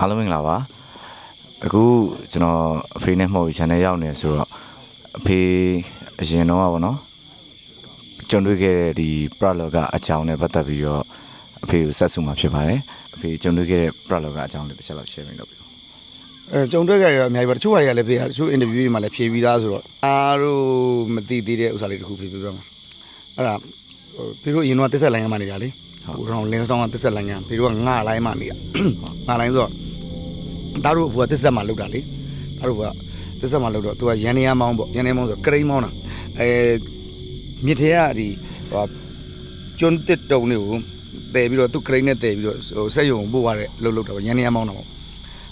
အားလုံးမင်္ဂလာပါအခုကျွန်တော်အဖေနဲ့မှော် channel ရောက်နေဆိုတော့အဖေအရင်တော့ကဗောနော်ကြုံတွေ့ခဲ့တဲ့ဒီ prolog ကအကြောင်းနဲ့ပတ်သက်ပြီးတော့အဖေကိုဆက်စုမှာဖြစ်ပါတယ်အဖေကြုံတွေ့ခဲ့တဲ့ prolog ကအကြောင်းလေးတစ်ချက်လောက် share ပေးလို့ပြောအဲကြုံတွေ့ကြရအများကြီးပါတချို့ဟာတွေကလည်းဖြေရတချို့ interview တွေမှာလည်းဖြေပြီးသားဆိုတော့အားတို့မသိသေးတဲ့ဥစ္စာလေးတစ်ခုဖြေပြပြမှာအဲ့ဒါဟိုပြီးတော့အရင်တော့တစ်ဆက်လိုင်းရမှနေတာလေဟိုတော့ lens down ကတစ်ဆက်လိုင်းရပြီးတော့ငါလိုင်းမှနေတာငါလိုင်းဆိုတော့ ဒါတို့အဖေကတစ်ဆက်မှလောက်တာလေဒါတို့ကတစ်ဆက်မှလောက်တော့သူကရန်နေရမောင်းပေါ့ရန်နေမောင်းဆိုကရိန်းမောင်းတာအဲမြစ်ထဲကဒီဟိုကျွန်းတစ်တုံလေးကိုတည်ပြီးတော့သူကရိန်းနဲ့တည်ပြီးတော့ဟိုဆက်ယုံပို့ရတဲ့လှုပ်လှုပ်တော့ရန်နေရမောင်းတာပေါ့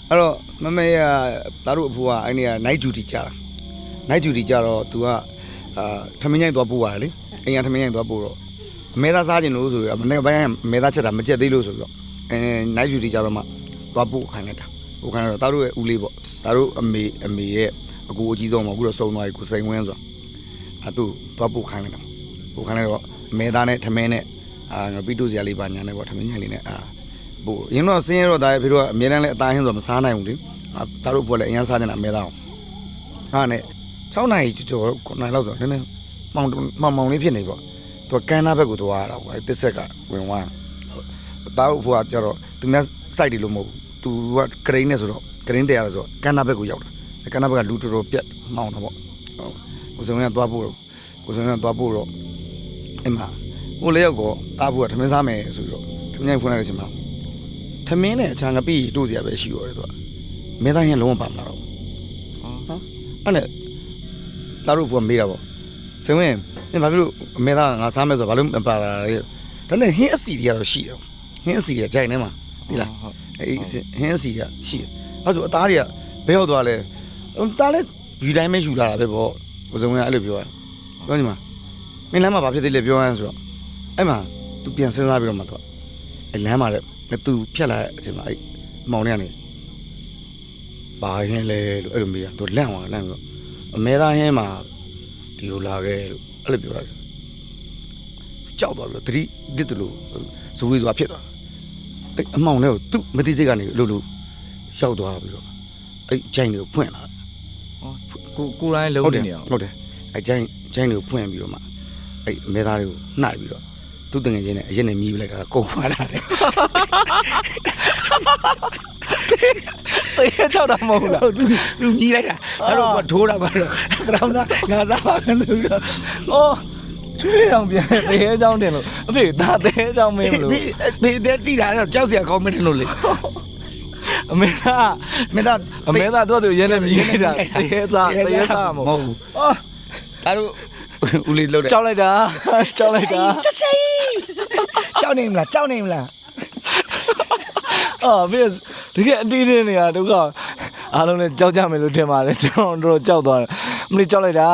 အဲ့တော့မမေကသားတို့အဖိုးကအဲ့ဒီက night duty ကြာတာ night duty ကြာတော့ तू ကအာထမင်းညိုက်သွားပို့ရတယ်လေအိမ်ကထမင်းညိုက်သွားပို့တော့အမဲသားစားခြင်းလို့ဆိုရမနေ့ပိုင်းကအမဲသားချက်တာမချက်သေးလို့ဆိုပြီးတော့အဲ night duty ကြာတော့မှသွားပို့ခိုင်းလိုက်တာ ပို့ခိုင်းတော့သားတို့ရဲ့ဦးလေးပေါ့သားတို့အမေအမေရဲ့အကူအကြီးဆုံးပေါ့အခုတော့စုံသွားပြီကိုစိန်ဝင်းဆိုတာအဲသူသွားပို့ခိုင်းလိုက်တာပို့ခိုင်းလိုက်တော့အမဲသားနဲ့ထမင်းနဲ့အာငါပြီးတူစရာလေးပါညာနဲ့ပေါ့ထမင်းညိုက်လေးနဲ့အာဟိုရင်းတော့ဆင်းရဲတော့ဒါဖေတို့ကအမြဲတမ်းလည်းအသားဟင်းဆိုတော့မစားနိုင်ဘူးလေအာဒါတို့ဘက်လည်းအရန်စားကြတာအမဲသားအောင်ဟာနဲ့6နိုင်ကျော်9နိုင်လောက်ဆိုတော့နည်းနည်းမောင်မောင်မောင်လေးဖြစ်နေပေါ့သူကကန်းနာဘက်ကိုသွားရတာပေါ့အဲတစ်ဆက်ကဝင်သွားတာတို့ဘုရားကျတော့သူများ site တွေလို့မဟုတ်ဘူး သူကကရိန်းနဲ့ဆိုတော့ကရိန်းတရားဆိုတော့ကန်းနာဘက်ကိုရောက်တာကန်းနာဘက်ကလူတော်တော်ပြတ်မောင်းတာပေါ့ဟုတ်ကိုစုံရသွားဖို့ကိုစုံရသွားဖို့တော့အဲ့မှာဟိုလေးယောက်ကောတားဖို့ကထမင်းစားမယ်ဆိုပြီးတော့ထမင်းဖွင့်လိုက်တဲ့အချိန်မှာထမင်းနဲ့အချာငပိတို့စရာပဲရှိရတယ်သူကမဲသားရင်လုံးဝပါမလာတော့နော်အဲ့နဲ့တားတို့ကမေးတာပေါ့စင်ဝင်မင်းဘာဖြစ်လို့မဲသားငါစားမယ်ဆိုတော့ဘာလို့မပါလာလဲဒါနဲ့ဟင်းအစီတွေကတော့ရှိတယ်ဟင်းအစီတွေကြိုင်နေမှာ သိလားအေးဟင်းအစီကရှိတယ်အဲ့ဆိုအသားတွေကဘယ်ရောက်သွားလဲတားလဲယူတိုင်းပဲယူလာတာပဲပေါ့ကိုစင်ဝင်ကအဲ့လိုပြောတယ်ပြောညီမမင်းလမ်းမှာဘာဖြစ်သေးလဲပြောရမ်းဆိုတော့အဲ့မှာ तू ပြန်စဉ်းစားပြီးတော့မှတော့အဲ့လမ်းမှာတဲ့သူဖြတ်လာတဲ့အချိန်မှာအဲ့မောင်လေးကနေဘာရင်းလဲလို့အဲ့လိုမေးတာသူလန့်သွားလန့်ပြီးတော့အမဲသားဟင်းမှာဒီလိုလာခဲ့လို့အဲ့လိုပြောတာကြောက်သွားပြီးတော့တတိတစ်တလို့ဇဝေသွားဖြစ်သွား အဲ့အမောင်လေးကိုသူ့မသိစိတ်ကနေလို့လို့ရောက်သွားပြီးတော့အဲ့ဂျိုင်းတွေကိုဖွင့်လာကိုကိုတိုင်းလုံးဟုတ်တနေယ်နေအောင်ဟုတ်တယ်အဲ့ဂျိုင်းဂျိုင်းတွေကိုဖွင့်ပြီးတော့မှအဲ့အမဲသားတွေကိုနှိုက်ပြီးတော့သူ့တငယ်ချင်းနဲ့အရင်နဲ့မြည်ပလိုက်တာကုန်သွားလာတယ်တေးချောက်တာမဟုတ်လားဟုတ်သူသူမြည်လိုက်တာအဲ့တော့ထိုးတာပါတော့တရောင်းသားငါစားပါမယ်ဆိုပြီးတော့အော် ချွေးအောင်ပြန်တေးအကြောင်းတင်လို့အဖေဒါတေးအကြောင်းမင်းမလို့ဒီဒီတဲ့တိတာတော့ကြောက်စရာကောင်းမတယ်လို့လေအမေကမင်းသားအမေကသူ့သူရဲနဲ့မြည်နေတာတေးစားတေးစားမဟုတ်ဘူးအော်ဒါတို့ဦးလေးလို့တယ်ကြောက်လိုက်တာကြောက်လိုက်တာချက်ချင်းကြောက်နေမလားကြောက်နေမလားအော်ဖေတကယ်အတီးတင်းနေတာဒုက္ခအားလုံးလည်းကြောက်ကြမယ်လို့ထင်ပါတယ်ကျွန်တော်တို့ကြောက်သွားတယ်မလေးကြောက်လိုက်တာ